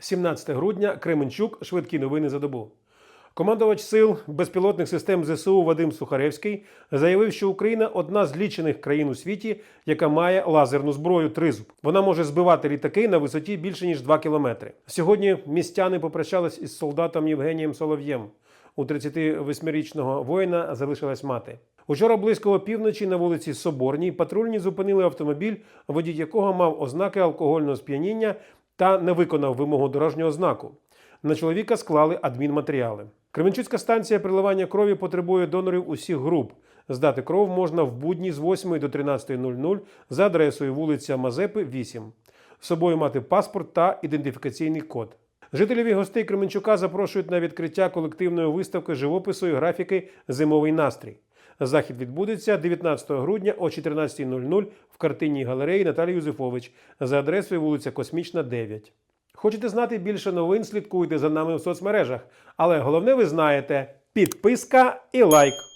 17 грудня Кременчук. Швидкі новини за добу. Командувач сил безпілотних систем ЗСУ Вадим Сухаревський заявив, що Україна одна з лічених країн у світі, яка має лазерну зброю тризуб. Вона може збивати літаки на висоті більше ніж 2 кілометри. Сьогодні містяни попрощались із солдатом Євгенієм Солов'єм. У 38-річного воїна залишилась мати. Учора близько опівночі на вулиці Соборній патрульні зупинили автомобіль, водій якого мав ознаки алкогольного сп'яніння та не виконав вимогу дорожнього знаку. На чоловіка склали адмінматеріали. Кременчуцька станція приливання крові потребує донорів усіх груп. Здати кров можна в будні з 8 до 13.00 за адресою вулиця Мазепи, 8. З собою мати паспорт та ідентифікаційний код. Жителів і гостей Кременчука запрошують на відкриття колективної виставки живопису і графіки Зимовий настрій. Захід відбудеться 19 грудня о 14.00 в картинній галереї Наталії Юзефович за адресою вулиця Космічна, 9. Хочете знати більше новин? Слідкуйте за нами в соцмережах. Але головне ви знаєте: підписка і лайк.